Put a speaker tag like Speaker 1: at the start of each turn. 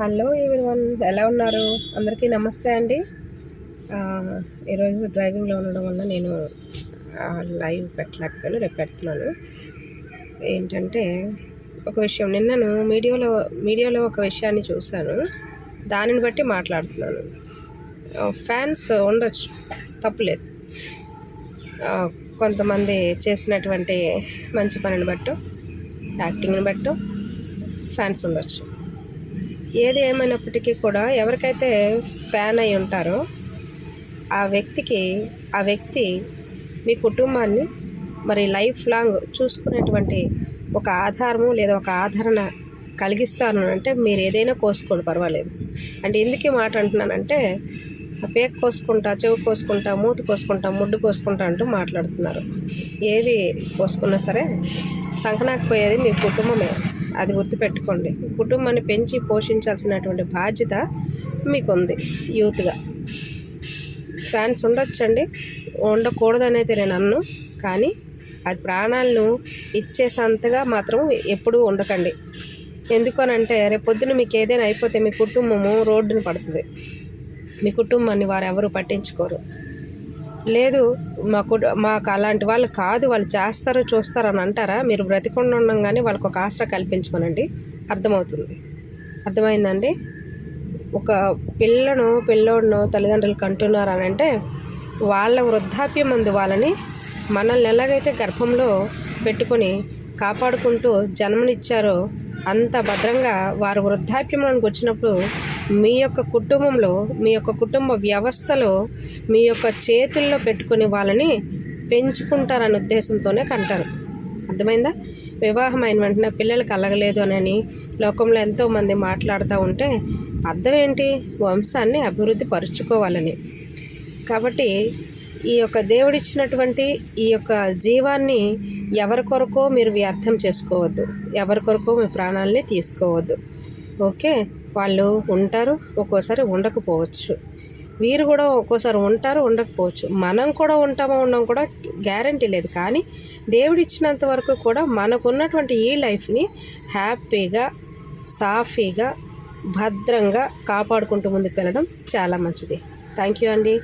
Speaker 1: Hello one ఎలా ఉన్నారు? అందరికీ నమస్తే అండి. ఈరోజు డ్రైవింగ్లో ఉండడం వల్ల నేను లైవ్ పెట్టలేకపోయాను రేపు పెడుతున్నాను. ఏంటంటే ఒక విషయం నిన్నను మీడియాలో మీడియాలో ఒక విషయాన్ని చూశాను. దానిని బట్టి మాట్లాడుతున్నాను. ఫ్యాన్స్ ఉండొచ్చు తప్పులేదు కొంతమంది చేసినటువంటి మంచి పనిని బట్టు యాక్టింగ్ని బట్టు ఫ్యాన్స్ ఉండొచ్చు. ఏది ఏమైనప్పటికీ కూడా ఎవరికైతే ఫ్యాన్ అయి ఉంటారో ఆ వ్యక్తికి ఆ వ్యక్తి మీ కుటుంబాన్ని మరి లైఫ్ లాంగ్ చూసుకునేటువంటి ఒక ఆధారము లేదా ఒక ఆదరణ కలిగిస్తాను అంటే మీరు ఏదైనా కోసుకోండి పర్వాలేదు. అంటే ఎందుకు మాట అంటున్నానంటే పేక కోసుకుంటా చెవు కోసుకుంటా మూతి కోసుకుంటా ముడ్డు కోసుకుంటా అంటూ మాట్లాడుతున్నారు. ఏది కోసుకున్నా సరే సంకనాకపోయేది మీ కుటుంబమే. అది గుర్తుపెట్టుకోండి. కుటుంబాన్ని పెంచి పోషించాల్సినటువంటి బాధ్యత మీకుంది యూత్గా. ఫ్యాన్స్ ఉండొచ్చండి. ఉండకూడదనైతే నేను అన్ను కానీ అది ప్రాణాలను ఇచ్చేసంతగా మాత్రం ఎప్పుడూ ఉండకండి. ఎందుకనంటే రేపు పొద్దున మీకు ఏదైనా అయిపోతే మీ కుటుంబము రోడ్డున పడుతుంది. మీ కుటుంబాన్ని వారు ఎవరు పట్టించుకోరు. లేదు మా కుట మాకు అలాంటి వాళ్ళు కాదు వాళ్ళు చేస్తారు చూస్తారు అని అంటారా? మీరు బ్రతికుండా ఉండంగానే వాళ్ళకు ఒక ఆసరా కల్పించమనండి. అర్థమవుతుంది. అర్థమైందండి? ఒక పిల్లను పిల్లోడును తల్లిదండ్రులు కంటున్నారు అని అంటే వాళ్ళ వృద్ధాప్యం మందు వాళ్ళని మనల్ని ఎలాగైతే గర్భంలో పెట్టుకొని కాపాడుకుంటూ జన్మనిచ్చారో అంత భద్రంగా వారు వృద్ధాప్యంలోకి వచ్చినప్పుడు మీ యొక్క కుటుంబంలో మీ యొక్క కుటుంబ వ్యవస్థలో మీ యొక్క చేతుల్లో పెట్టుకుని వాళ్ళని పెంచుకుంటారనే ఉద్దేశంతోనే కంటారు. అర్థమైందా? వివాహం అయిన వెంటనే పిల్లలు కలగలేదు అని లోకంలో ఎంతోమంది మాట్లాడుతూ ఉంటే అర్థం ఏంటి వంశాన్ని అభివృద్ధి పరుచుకోవాలని. కాబట్టి ఈ యొక్క దేవుడిచ్చినటువంటి ఈ యొక్క జీవాన్ని ఎవరి కొరకో మీరు వ్యర్థం చేసుకోవద్దు. ఎవరి కొరకో మీ ప్రాణాలని తీసుకోవద్దు. ఓకే? వాళ్ళు ఉంటారు ఒక్కోసారి ఉండకపోవచ్చు. వీరు కూడా ఒక్కోసారి ఉంటారు ఉండకపోవచ్చు. మనం కూడా ఉంటామో ఉండం కూడా గ్యారంటీ లేదు. కానీ దేవుడు ఇచ్చినంత వరకు కూడా మనకున్నటువంటి ఈ లైఫ్ని హ్యాపీగా సాఫీగా భద్రంగా కాపాడుకుంటూ ముందుకు వెళ్ళడం చాలా మంచిది. థ్యాంక్ యూ అండి.